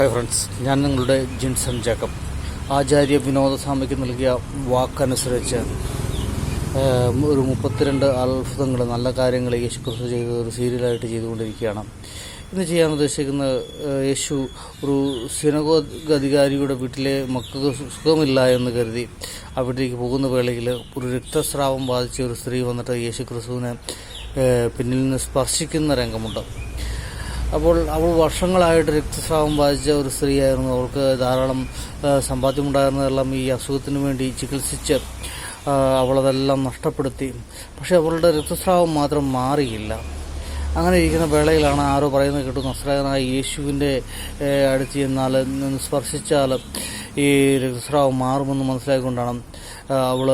Hi friends ഞാൻ നിങ്ങളുടെ Jinson Jacob. ആചാര്യ വിനോദസ്വാമിക്ക് നൽകിയ വാക്കനുസരിച്ച് ഒരു മുപ്പത്തിരണ്ട് അത്ഭുതങ്ങൾ നല്ല കാര്യങ്ങൾ യേശു ക്രിസ്തു ചെയ്ത് ഒരു സീരിയലായിട്ട് ചെയ്തുകൊണ്ടിരിക്കുകയാണ്. ഇന്ന് ചെയ്യാൻ ഉദ്ദേശിക്കുന്നത് യേശു ഒരു സിനഗോഗ് അധികാരിയുടെ വീട്ടിലെ മക്കൾക്ക് സുഖമില്ല എന്ന് കരുതി ആ വീട്ടിലേക്ക് പോകുന്ന വേളയിൽ ഒരു രക്തസ്രാവം ബാധിച്ച ഒരു സ്ത്രീ വന്നിട്ട് യേശു ക്രിസ്തുവിനെ പിന്നിൽ നിന്ന് സ്പർശിക്കുന്ന രംഗമുണ്ട്. അപ്പോൾ അവൾ വർഷങ്ങളായിട്ട് രക്തസ്രാവം ബാധിച്ച ഒരു സ്ത്രീയായിരുന്നു. അവൾക്ക് ധാരാളം സമ്പാദ്യം സമ്പാദ്യമുണ്ടായിരുന്നതെല്ലാം ഈ അസുഖത്തിന് വേണ്ടി ചികിത്സിച്ച് അവളതെല്ലാം നഷ്ടപ്പെടുത്തി. പക്ഷെ അവളുടെ രക്തസ്രാവം മാത്രം മാറിയില്ല. അങ്ങനെ ഇരിക്കുന്ന വേളയിലാണ് ആരോ പറയുന്നത് കേട്ടു നസ്രായനായ യേശുവിന്റെ അടുത്ത് ചെന്നാൽ സ്പർശിച്ചാൽ ഈ രക്തസ്രാവം മാറുമെന്ന് മനസ്സിലാക്കിക്കൊണ്ടാണ് ആ, അവൾ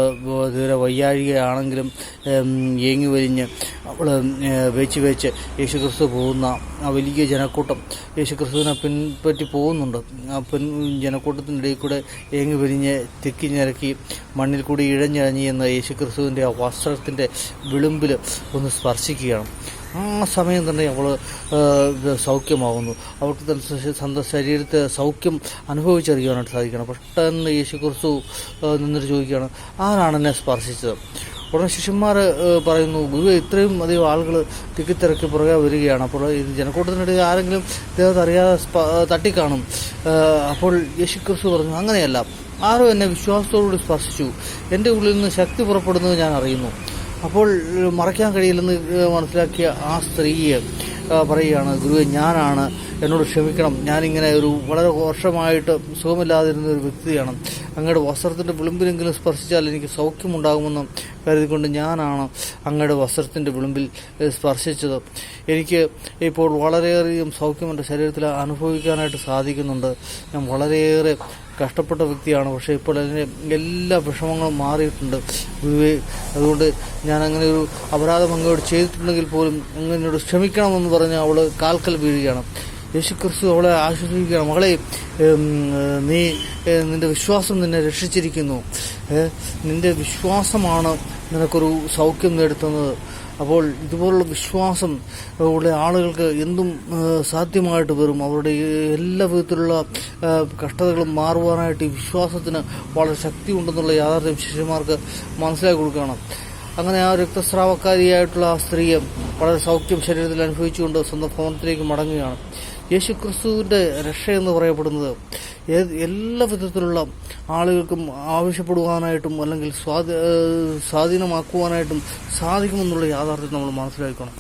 തീരെ വയ്യാഴികയാണെങ്കിലും ഏങ്ങി വലിഞ്ഞ് അവൾ വെച്ച് വെച്ച് യേശുക്രിസ്തു പോകുന്ന ആ വലിയ ജനക്കൂട്ടം യേശുക്രിസ്തുവിനെ പിൻപറ്റി പോകുന്നുണ്ട്. ആ പിൻ ജനക്കൂട്ടത്തിന്റെ ഇടയിൽ കൂടെ ഏങ്ങി വലിഞ്ഞ് തെക്കി ഞരക്കി മണ്ണിൽ കൂടി ഇഴഞ്ഞിഴഞ്ഞി എന്ന യേശുക്രിസ്തുവിന്റെ ആ വസ്ത്രത്തിന്റെ വിളുമ്പിൽ ഒന്ന് സ്പർശിക്കുകയാണ്. ആ സമയം തന്നെ അവൾ സൗഖ്യമാകുന്നു അവൾക്ക് തന്നെ ശരീരത്തെ സൗഖ്യം അനുഭവിച്ചറിയുവാനായിട്ട് സാധിക്കണം. പെട്ടെന്ന് യേശു ആ, നിന്നിട്ട് ചോദിക്കുകയാണ് ആരാണ് എന്നെ സ്പർശിച്ചത്? ഉടനെ ശിഷ്യന്മാർ പറയുന്നു ഗുരു ഇത്രയും അധികം ആളുകൾ തിക്കിത്തിരക്കി പുറകെ വരികയാണ്. അപ്പോൾ ജനക്കൂട്ടത്തിനിടയിൽ ആരെങ്കിലും ഇദ്ദേഹത്തെ അറിയാതെ തട്ടിക്കാണും. അപ്പോൾ യേശു ക്രിസ്തു പറഞ്ഞു അങ്ങനെയല്ല. ആരോ എന്നെ വിശ്വാസത്തോടുകൂടി സ്പർശിച്ചു. എന്റെ ഉള്ളിൽ നിന്ന് ശക്തി പുറപ്പെടുന്നത് ഞാൻ അറിയുന്നു. അപ്പോൾ മറയ്ക്കാൻ കഴിയില്ലെന്ന് മനസ്സിലാക്കിയ ആ സ്ത്രീയെ പറയുകയാണ് ഗുരുവെ ഞാനാണ് എന്നോട് ക്ഷമിക്കണം. ഞാനിങ്ങനെ ഒരു വളരെ വർഷമായിട്ട് സുഖമില്ലാതിരുന്ന ഒരു വ്യക്തിയാണ്. അങ്ങയുടെ വസ്ത്രത്തിന്റെ വിളിമ്പിലെങ്കിലും സ്പർശിച്ചാൽ എനിക്ക് സൗഖ്യമുണ്ടാകുമെന്ന് കരുതിക്കൊണ്ട് ഞാനാണ് അങ്ങയുടെ വസ്ത്രത്തിന്റെ വിളിമ്പിൽ സ്പർശിച്ചത്. എനിക്ക് ഇപ്പോൾ വളരെയധികം സൗഖ്യം എന്റെ ശരീരത്തിൽ അനുഭവിക്കാനായിട്ട് സാധിക്കുന്നുണ്ട്. ഞാൻ വളരെയേറെ കഷ്ടപ്പെട്ട വ്യക്തിയാണ്. പക്ഷേ ഇപ്പോൾ അതിന്റെ എല്ലാ വിഷമങ്ങളും മാറിയിട്ടുണ്ട്. അതുകൊണ്ട് ഞാൻ അങ്ങനെ ഒരു അപരാധം അങ്ങോട്ട് ചെയ്തിട്ടുണ്ടെങ്കിൽ പോലും അങ്ങനോട് ക്ഷമിക്കണമെന്ന് പറഞ്ഞ് അവൾ കാൽക്കൽ വീഴുകയാണ്. യേശു ക്രിസ്തു അവളെ ആശ്വസിപ്പിക്കുകയാണ്. മകളെ നീ നിന്റെ വിശ്വാസം നിന്നെ രക്ഷിച്ചിരിക്കുന്നു. നിന്റെ വിശ്വാസമാണ് നിനക്കൊരു സൗഖ്യം നേടുത്തുന്നത്. അപ്പോൾ ഇതുപോലുള്ള വിശ്വാസം ഉള്ള ആളുകൾക്ക് എന്തും സാധ്യമായിട്ട് വരും. അവരുടെ എല്ലാ വിധത്തിലുള്ള കഷ്ടതകളും മാറുവാനായിട്ട് ഈ വിശ്വാസത്തിന് വളരെ ശക്തി ഉണ്ടെന്നുള്ള യാഥാർത്ഥ്യം ശിഷ്യന്മാർക്ക് മനസ്സിലാക്കി കൊടുക്കണം അങ്ങനെ ആ രക്തസ്രാവക്കാരിയായിട്ടുള്ള ആ സ്ത്രീയെ വളരെ സൗഖ്യം ശരീരത്തിൽ അനുഭവിച്ചുകൊണ്ട് സ്വന്തം ഭവനത്തിലേക്ക് മടങ്ങുകയാണ്. യേശു ക്രിസ്തുവിന്റെ രക്ഷ എന്ന് പറയപ്പെടുന്നത് എല്ലാ വിധത്തിലുള്ള ആളുകൾക്കും ആവശ്യപ്പെടുവാനായിട്ടും അല്ലെങ്കിൽ സ്വാധീനമാക്കുവാനായിട്ടും സാധിക്കുമെന്നുള്ള യാഥാർത്ഥ്യം നമ്മൾ മനസ്സിലാക്കണം.